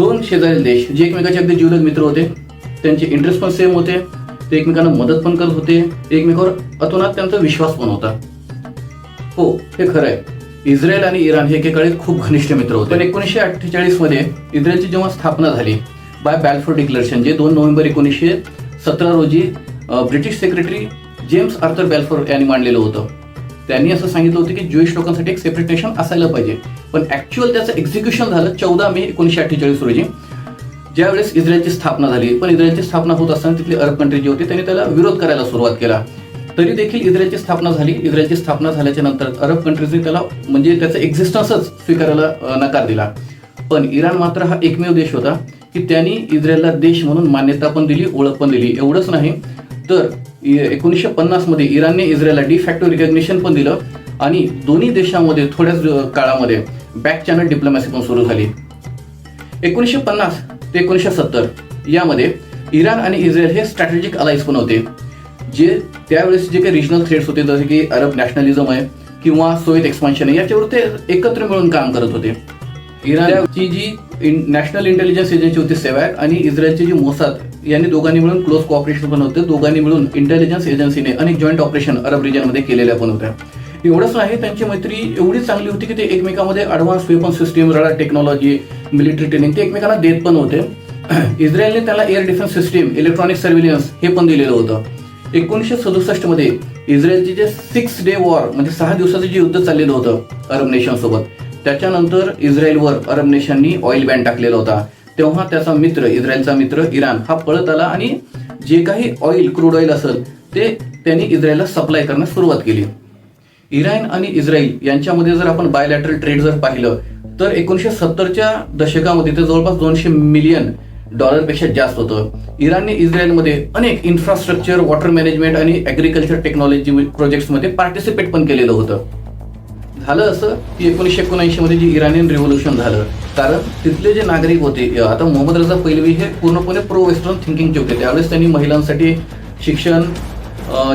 दोन शेजारी देश जे एकमेकाचे अगदी जीवलग मित्र होते त्यांचे इंटरेस्ट पण सेम होते ते एकमेकांना मदत पण करत होते एकमेकावर अतोनात त्यांचा विश्वास पण होता. हो हे खरं आहे. इस्रायल आणि इराण हे एकेकाळी खूप घनिष्ठ मित्र होते. पण एकोणीसशे अठ्ठेचाळीसमध्ये इस्रायलची जेव्हा स्थापना झाली बाय बॅल्फोर डिक्लेरेशन जे दोन नोव्हेंबर एकोणीसशे सतरा रोजी British secretary James Arthur Balfour यांनी मांडलेलं होतं. त्यांनी असं सांगितलं होतं की ज्युईश लोकांसाठी एक सेपरेट नेशन असायला पाहिजे. पण ऍक्च्युअल त्याचं एक्झिक्युशन झालं चौदा मे एकोणीसशे अठ्ठेचाळीस रोजी. ज्यावेळेस इस्रायलची स्थापना झाली पण इस्रायलची स्थापना होत असताना तिथली अरब कंट्री जी होती त्यांनी त्याला विरोध करायला सुरुवात केला. तरी देखील इस्रायलची स्थापना झाली. इस्रायलची स्थापना झाल्याच्यानंतर अरब कंट्रीजने त्याला म्हणजे त्याचं एक्झिस्टन्सच स्वीकारायला नकार दिला. पण इराण मात्र हा एकमेव देश होता की त्यांनी इस्रायलला देश म्हणून मान्यता पण दिली ओळख पण दिली. एवढंच नाही तर एकोणीसशे पन्नासमध्ये इराणने इस्रायलला डी फॅक्टो रिकग्नेशन पण दिलं आणि दोन्ही देशामध्ये थोड्याच काळामध्ये बॅक चॅनल डिप्लोमॅसी पण सुरू झाली. एकोणीसशे पन्नास ते एकोणीसशे सत्तर यामध्ये इराण आणि इस्रायल हे स्ट्रॅटेजिक अलायन्स पण होते. जे त्यावेळेस जे काही रिजनल थ्रेट्स होते जसे की अरब नॅशनलिझम आहे किंवा सोवियत एक्सपान्शन आहे याच्यावर ते एकत्र मिळून काम करत होते. इराणची जी नॅशनल इंटेलिजन्स एजन्सी होती सेवॅक आणि इस्रायलची जी मोसाद यांनी दोघांनी मिळून क्लोज कॉपरेशन पण होते. दोघांनी मिळून इंटेलिजन्स एजन्सीने अनेक जॉईंट ऑपरेशन अरब रिजनमध्ये केलेल्या पण होत्या. एवढंच नाही त्यांची मैत्री एवढी चांगली होती की ते एकमेकांमध्ये advance weapon system radar technology military training ते एकमेकांना देत पण होते. इस्रायलने त्याला air defence system electronic surveillance हे पण दिलेलं होतं. एकोणीसशे सदुसष्टमध्ये इस्रायलचे जे सिक्स डे वॉर म्हणजे सहा दिवसाचं जे युद्ध चाललेलं होतं अरब नेशन सोबत त्याच्यानंतर इस्रायलवर अरब नेशांनी ऑइल बॅन टाकलेला होता. तेव्हा त्याचा मित्र इस्रायलचा मित्र इराण हा पळत आला आणि जे काही ऑइल क्रूड ऑइल असेल ते त्यांनी इस्रायलला सप्लाय करण्यास सुरुवात केली. इराण आणि इस्रायल यांच्यामध्ये जर आपण बायलॅटरल ट्रेड जर पाहिलं तर एकोणीसशे सत्तरच्या दशकामध्ये ते जवळपास दोनशे मिलियन डॉलरपेक्षा जास्त होतं. इराणने इस्रायलमध्ये अनेक इन्फ्रास्ट्रक्चर वॉटर मॅनेजमेंट आणि ॲग्रिकल्चर टेक्नॉलॉजी प्रोजेक्ट्समध्ये पार्टिसिपेट पण केलेलं होतं. झालं असं की एकोणीसशे एकोणऐंशी मध्ये जे इराणियन रिव्होल्युशन झालं कारण तिथले जे नागरिक होते आता मोहम्मद रजा पैलवी हे पूर्णपणे प्रो वेस्टर्न थिंकिंगचे होते. त्यावेळेस त्यांनी महिलांसाठी शिक्षण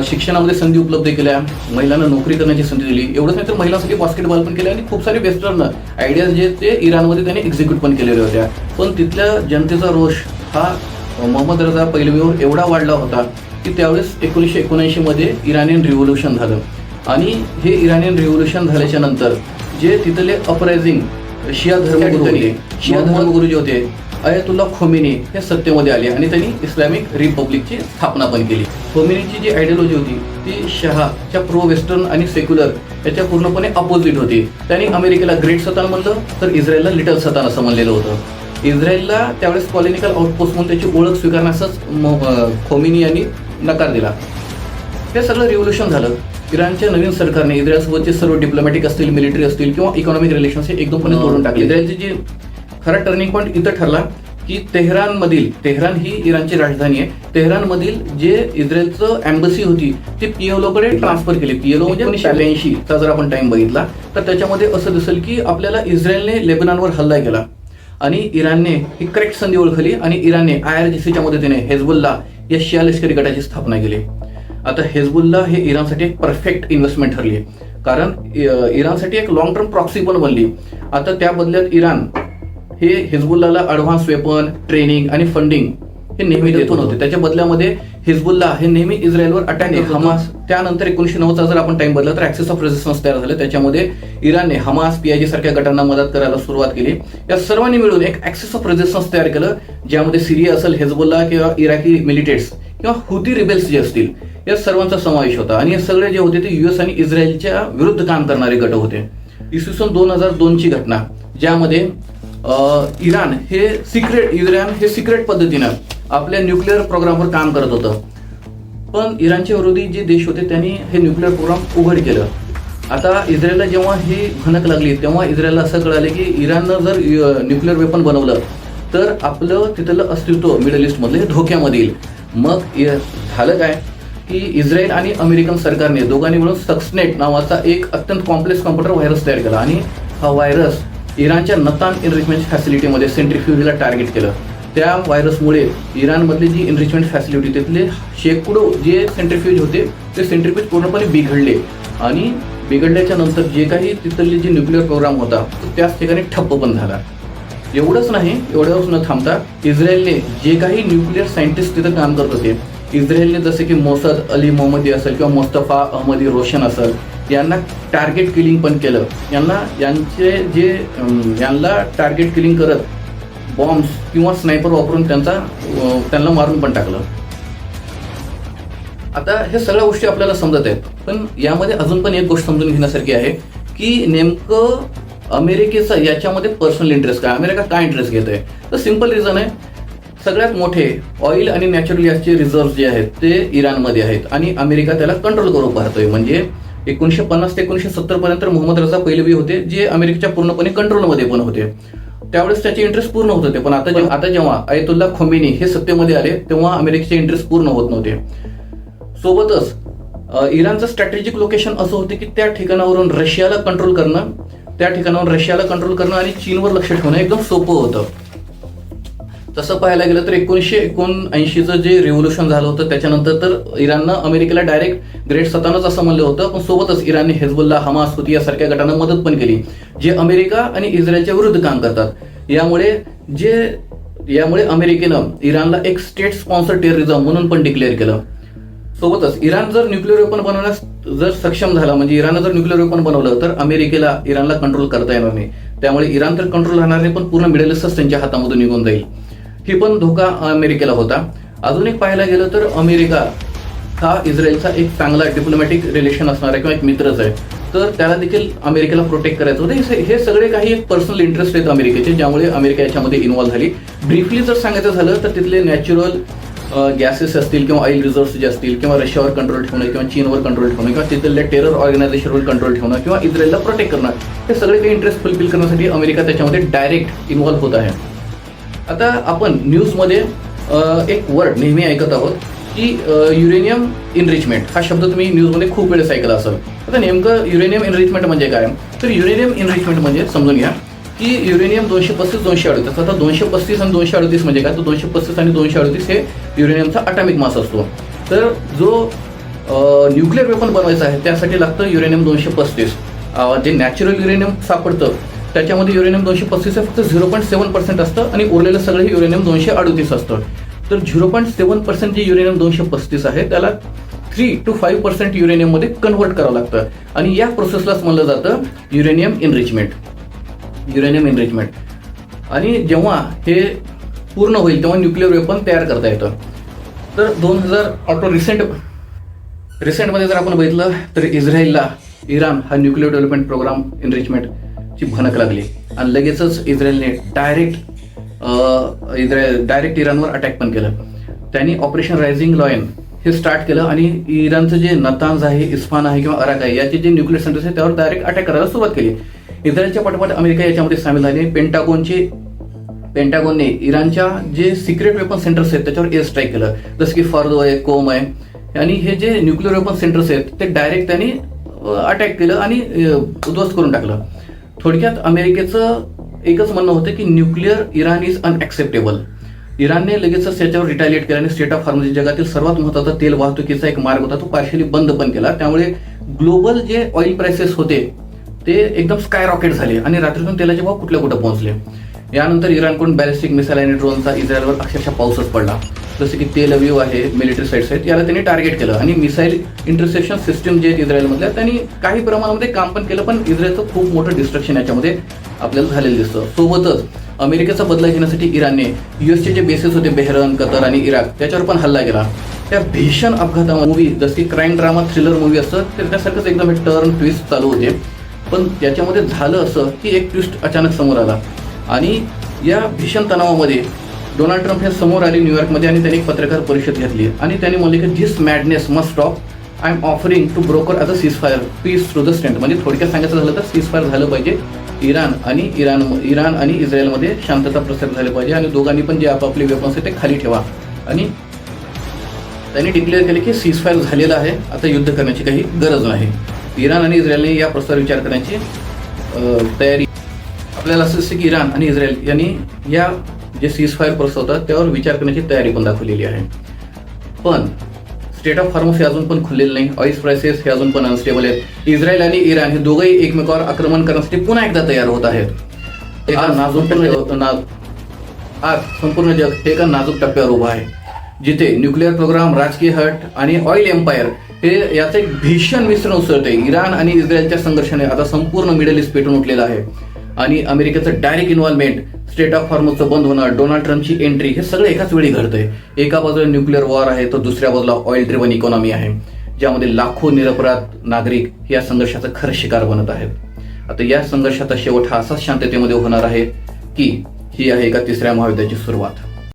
शिक्षणामध्ये संधी उपलब्ध केल्या महिलांना नोकरी करण्याची संधी दिली. एवढंच नाही तर महिलांसाठी बास्केटबॉल पण केले आणि खूप सारे वेस्टर्न आयडियाज जे ते इराणमध्ये त्यांनी एक्झिक्यूट पण केलेल्या होत्या. पण तिथल्या जनतेचा रोष हा मोहम्मद रजा पैलवीवर एवढा वाढला होता की त्यावेळेस एकोणीसशे एकोणऐंशीमध्ये इराणियन रिव्होल्युशन झालं. आणि हे इराणियन रिव्होल्युशन झाल्याच्यानंतर जे तिथले अपरायझिंग शिया धर्मगुरू होते शिया धर्मगुरू जे होते अयतुल्ला खोमिनी हे सत्तेमध्ये आले आणि त्यांनी इस्लामिक रिपब्लिकची स्थापना पण केली. खोमिनीची जी आयडियोलॉजी होती ती शहाच्या प्रो वेस्टर्न आणि सेक्युलर याच्या पूर्णपणे अपोजिट होती. त्यांनी अमेरिकेला ग्रेट सतान म्हणलं तर इस्रायलला लिटल सतान असं म्हणलेलं होतं. इस्रायलला त्यावेळेस कॉलिनिकल आउटपोस्ट म्हणून त्याची ओळख स्वीकारण्यासच खोमिनी यांनी नकार दिला. हे सगळं रिव्होल्युशन झालं. इराणच्या नवीन सरकारने इस्रायलसोबतचे सर्व डिप्लोमॅटिक असतील मिलिटरी असतील किंवा इकॉनॉमिक रिलेशन्स हे एकदमपणे तोडून टाकले. इस्रायलची जी खरा टर्निंग पॉईंट इथं ठरला की तेहरान मधील तेहरान ही इराणची राजधानी आहे. तेहरान मधील जे इस्रायलचं एम्बसी होती ती पीएलओ कडे ट्रान्सफर केली. पीएलओ म्हणजे एकोणीसशे ब्याऐंशी चा जर आपण टाइम बघितला तर त्याच्यामध्ये असं दिसेल की आपल्याला इस्रायलने लेबनानवर हल्ला केला. आणि इराणने ही करेक्ट संधी ओळखली आणि इराणने आय आर जी सीच्या मदतीने हेजबुल्ला या शिया लष्करी गटाची स्थापना केली. आता हेजबुल्ला हे इराणसाठी एक परफेक्ट इन्व्हेस्टमेंट ठरली कारण इ- इराणसाठी एक लॉंग टर्म प्रॉक्सी पण बनली. आता त्या बदल्यात इराण हे हिजबुल्लाला ॲडव्हान्स वेपन ट्रेनिंग आणि फंडिंग हे नेहमी देत पण होते. त्याच्या बदल्यामध्ये हिजबुल्ला हे नेहमी इस्रायलवर अटॅक हमास त्यानंतर एकोणीशे नव्वदचा जर आपण टाइम बदला तर ऍक्सेस ऑफ रेजिस्टन्स तयार झालं. त्याच्यामध्ये इराणने हमास पीआयजी सारख्या गटांना मदत करायला सुरुवात केली. या सर्वांनी मिळून एक ऍक्सेस ऑफ रेजिस्टन्स तयार केलं ज्यामध्ये सिरिया असेल हेजबुल्ला किंवा इराकी मिलिटेट्स किंवा हुती रिबेल्स जे असतील या सर्वांचा समावेश होता. आणि हे सगळे जे होते ते युएस आणि इस्रायलच्या विरुद्ध काम करणारे गट होते. इसवी सन दोन हजार दोनची घटना ज्यामध्ये इराण हे सिक्रेट इराण हे सिक्रेट पद्धतीनं आपल्या न्यूक्लिअर प्रोग्रामवर काम करत होतं. पण इराणचे विरोधी जे देश होते त्यांनी हे न्यूक्लिअर प्रोग्राम उघड केलं. आता इस्रायलला जेव्हा ही भनक लागली तेव्हा इस्रायलला असं कळालं की इराणनं जर न्यूक्लिअर वेपन बनवलं तर आपलं तिथलं अस्तित्व मिडल ईस्टमधलं हे धोक्यामध्ये येईल. मग झालं काय? की इस्रायल आणि अमेरिकन सरकारने दोघांनी मिळून सक्सनेट नावाचा एक अत्यंत कॉम्प्लेक्स कॉम्प्युटर व्हायरस तयार केला आणि हा व्हायरस इराणच्या नतान इनरिचमेंट फॅसिलिटीमध्ये सेंट्रीफ्युजला टार्गेट केलं. त्या व्हायरसमुळे इराणमधली जी इनरिचमेंट फॅसिलिटी तिथले शेकडो जे सेंट्रिफ्यूज होते ते सेंट्रिफ्यूज पूर्णपणे बिघडले. आणि बिघडल्याच्या नंतर जे काही तिथले जे न्यूक्लिअर प्रोग्राम होता तो त्याच ठिकाणी ठप्प पण झाला. एवढंच नाही एवढ्यावरच न थांबता इस्रायलने जे काही न्यूक्लिअर सायंटिस्ट तिथं काम करत होते इस्रायलने जसे की मोसद अली मोहम्मदी असेल किंवा मुस्तफा अहमदी रोशन असेल यांना टार्गेट किलिंग पण केलं. यांना यांचे जे यांना टार्गेट किलिंग करत बॉम्ब्स किंवा स्नायपर वापरून त्यांचा त्यांना मारून पण टाकलं. आता हे सगळ्या गोष्टी आपल्याला समजत आहेत. पण यामध्ये अजून पण एक गोष्ट समजून घेण्यासारखी आहे की नेमकं अमेरिकेचा याच्यामध्ये पर्सनल इंटरेस्ट काय? अमेरिका काय इंटरेस्ट घेत आहे तर सिंपल रिझन आहे. सगळ्यात मोठे ऑइल आणि नॅचरल गॅसचे रिझर्व जे आहेत ते इराणमध्ये आहेत आणि अमेरिका त्याला कंट्रोल करू पाहतोय. म्हणजे एकोणीशे पन्नास ते एकोणीशे सत्तर पर्यंत मोहम्मद रजा पहिलवी होते जे अमेरिकेच्या पूर्णपणे कंट्रोलमध्ये पण होते. त्यावेळेस त्याचे इंटरेस्ट पूर्ण होत होते. पण आता जेव्हा आता जेव्हा अयतुल्ला खोमेनी हे सत्तेमध्ये आले तेव्हा अमेरिकेचे इंटरेस्ट पूर्ण होत नव्हते. सोबतच इराणचं स्ट्रॅटेजिक लोकेशन असं होतं की त्या ठिकाणावरून रशियाला कंट्रोल करणं त्या ठिकाणावर रशियाला कंट्रोल करणं आणि चीनवर लक्ष ठेवणं एकदम सोपं होतं. तसं पाहायला गेलं तर एकोणीसशे एकोणऐंशीचं जे रिव्होल्युशन झालं होतं त्याच्यानंतर तर इराणनं अमेरिकेला डायरेक्ट ग्रेट सतानच असं म्हणलं होतं पण सोबतच इराणने हेजबुल्ला हमास होती यासारख्या गटांना मदत पण केली जे अमेरिका आणि इस्रायलच्या विरुद्ध काम करतात. यामुळे जे यामुळे अमेरिकेनं इराणला एक स्टेट स्पॉन्सर टेररिझम म्हणून पण डिक्लेअर केलं. सोबतच इराण जर न्यूक्लिअर वेपन बनवण्यास जर सक्षम झाला म्हणजे इराणनं जर न्यूक्लिअर वेपन बनवलं तर अमेरिकेला इराणला कंट्रोल करता येणार नाही. त्यामुळे इराण तर कंट्रोल राहणार नाही पण पूर्ण मिडल ईस्टच त्यांच्या हातामधून निघून जाईल. ही पण धोका अमेरिकेला होता. अजून एक पाहायला गेलं तर अमेरिका हा इस्रायलचा एक चांगला डिप्लोमॅटिक रिलेशन असणारा किंवा एक मित्रच आहे. तर त्याला देखील अमेरिकेला प्रोटेक्ट करायचं होतं. हे- हे सगळे काही एक पर्सनल इंटरेस्ट आहेत अमेरिकेचे ज्यामुळे अमेरिका याच्यामध्ये इन्व्हॉल्व्ह झाली. ब्रीफली जर सांगायचं झालं तर तिथले नॅचरल गॅसेस असतील किंवा ऑइल रिझर्व्स जे असतील किंवा रशियावर कंट्रोल ठेवणं किंवा चीनवर कंट्रोल ठेवणं किंवा तिथल्या टेरर ऑर्गनायझेशनवर कंट्रोल ठेवणं किंवा इस्रायलला प्रोटेक्ट करणं हे सगळे काही इंटरेस्ट फुलफिल करण्यासाठी अमेरिका त्याच्यामध्ये डायरेक्ट इन्व्हॉल्व्ह होत आहे. आता आपण न्यूजमध्ये एक वर्ड नेहमी ऐकत आहोत की युरेनियम इनरिचमेंट हा शब्द तुम्ही न्यूजमध्ये खूप वेळेस ऐकला असाल. आता नेमकं युरेनियम इनरिचमेंट म्हणजे काय? तर युरेनियम इनरिचमेंट म्हणजे समजून घ्या की युरेनियम दोनशे पस्तीस दोनशे अडतीस. आता दोनशे पस्तीस आणि दोनशे अडतीस म्हणजे काय? तर दोनशे पस्तीस आणि दोनशे अडतीस हे युरेनियमचा अटॅमिक मास असतो. तर जो न्यूक्लिअर वेपन बनवायचा आहे त्यासाठी लागतं युरेनियम दोनशे पस्तीस. जे नॅचरल युरेनियम सापडतं त्याच्यामध्ये युरेनियम दोनशे पस्तीस हे फक्त झिरो पॉईंट सेवन पर्सेंट असतं आणि उरलेलं सगळं हे युरेनियम दोनशे अडतीस असतं. तर झिरो पॉईंट सेवन पर्सेंट जे युरेनियम दोनशे पस्तीस आहे त्याला थ्री टू फाईव्ह पर्सेंट युरेनियममध्ये कन्व्हर्ट करावं लागतं. आणि या प्रोसेसलाच म्हणलं जातं युरेनियम इनरिचमेंट युरेनियम एनरिचमेंट आणि जेव्हा हे पूर्ण होईल तेव्हा न्यूक्लिअर वेपन तयार करता येतं. तर दोन हजार ऑटो रिसेंट रिसेंटमध्ये जर आपण बघितलं तर इस्रायलला इराण हा न्यूक्लिअर डेव्हलपमेंट प्रोग्राम इनरिचमेंटची भनक लागली. आणि लगेचच इस्रायलने डायरेक्ट इस्रायल डायरेक्ट इराणवर अटॅक पण केलं. त्यांनी ऑपरेशन रायझिंग लॉयन हे स्टार्ट केलं आणि इराणचं जे नतांज आहे इस्फान आहे किंवा अराक आहे याचे जे न्यूक्लिअर सेंटर्स आहेत त्यावर डायरेक्ट अटॅक करायला सुरुवात केली. इस्रायलच्या पाठोपाठ अमेरिका याच्यामध्ये सामील झाले. पेंटागॉनचे पेंटागोनने इराणच्या जे सिक्रेट वेपन सेंटर्स आहेत त्याच्यावर एअर स्ट्राईक केलं. जसं की फर्दो आहे कोम आहे. आणि हे जे न्यूक्लिअर वेपन सेंटर्स आहेत ते डायरेक्ट त्यांनी अटॅक केलं आणि उद्ध्वस्त करून टाकलं. थोडक्यात अमेरिकेचं एकच म्हणणं होतं की न्यूक्लिअर इराण इज अनएक्सेप्टेबल इराणने लगेचच त्याच्यावर रिटालिएट केलं आणि स्टेट ऑफ फार्मसी जगातील सर्वात महत्त्वाचा तेल वाहतुकीचा एक मार्ग होता तो पार्शली बंद पण केला. त्यामुळे ग्लोबल जे ऑइल प्राइसेस होते ते एकदम स्काय रॉकेट झाले आणि रात्रीतून तेलाचे भाव कुठल्या कुठं पोहोचले. यानंतर इराणकडून बॅलिस्टिक मिसाईल आणि ड्रोनचा इस्रायलवर अक्षरशः पाऊसच पडला. जसं की तेल अव्यू आहे मिलिटरी साईट्स आहेत याला त्यांनी टार्गेट केलं. आणि मिसाईल इंटरसेप्शन सिस्टम जे आहेत इस्रायलमधल्या त्यांनी काही प्रमाणामध्ये काम पण केलं पण इस्रायलचं खूप मोठं डिस्ट्रक्शन याच्यामध्ये आपल्याला झालेलं दिसतं. सोबतच अमेरिकेचा बदला घेण्यासाठी इराणने युएसचे जे बेसेस होते बेहरन कतर आणि इराक. त्याच्यावर पण हल्ला केला. त्या भीषण अपघातामध्ये मूवी जसं की क्राईम ड्रामा थ्रिलर मूवी असतं तर त्यासारखंच एकदम हे टर्न ट्विस्ट चालू होते. पण त्याच्यामध्ये झालं असं की एक ट्विस्ट अचानक समोर आला. आणि या भीषण तणावामध्ये डोनाल्ड ट्रम्प हे समोर आले न्यूयॉर्कमध्ये आणि त्यांनी एक पत्रकार परिषद घेतली. आणि त्यांनी म्हणले की this madness must stop I am offering to broker as a ceasefire peace through the stand म्हणजे थोडक्यात सांगायचं झालं तर सीज फायर झालं पाहिजे. इराण आणि इराण इराण आणि इस्रायलमध्ये शांतता प्रसार झाली पाहिजे आणि दोघांनी पण जे आपापले वेपन्स आहेत ते खाली ठेवा. आणि त्यांनी डिक्लेअर केले की सीज फायर झालेलं आहे. आता युद्ध करण्याची काही गरज नाही. इराण आणि इस्रायलने या प्रस्तावावर विचार करण्याची तयारी. आपल्याला असं की इराण आणि इस्रायल यांनी या जे सीज फायर प्रस्ताव होतात त्यावर विचार करण्याची तयारी पण दाखवलेली आहे. पण स्टेट ऑफ फार्मसी अजून पण खुललेलं नाही. ऑइल प्राइसेस हे अजून पण अनस्टेबल आहेत. इस्रायल आणि इराण हे दोघंही एकमेकावर आक्रमण करण्यासाठी पुन्हा एकदा तयार होत आहेत. एका नाजूक आज संपूर्ण जग हे एका नाजूक टप्प्यावर उभं आहे. जिथे न्यूक्लिअर प्रोग्राम राजकीय हट आणि ऑइल एम्पायर हे याचं एक भीषण मिश्रण उसळते इराण आणि इस्रायलच्या संघर्षाने आता संपूर्ण मिडल ईस्ट पेटून उठलेलं आहे. आणि अमेरिकेचं डायरेक्ट इन्व्हॉल्वमेंट स्टेट ऑफ फॉर्मचं बंद होणं डोनाल्ड ट्रम्पची एंट्री हे सगळं एकाच वेळी घडतंय. एका बाजूला न्यूक्लिअर वॉर आहे तर दुसऱ्या बाजूला ऑइल ड्रिवन इकॉनॉमी आहे. ज्यामध्ये लाखो निरपराध नागरिक या संघर्षाचा खरं शिकार बनत आहेत. आता या संघर्षाचा शेवट हा असाच शांततेमध्ये होणार आहे की ही आहे एका तिसऱ्या महायुद्धाची सुरुवात.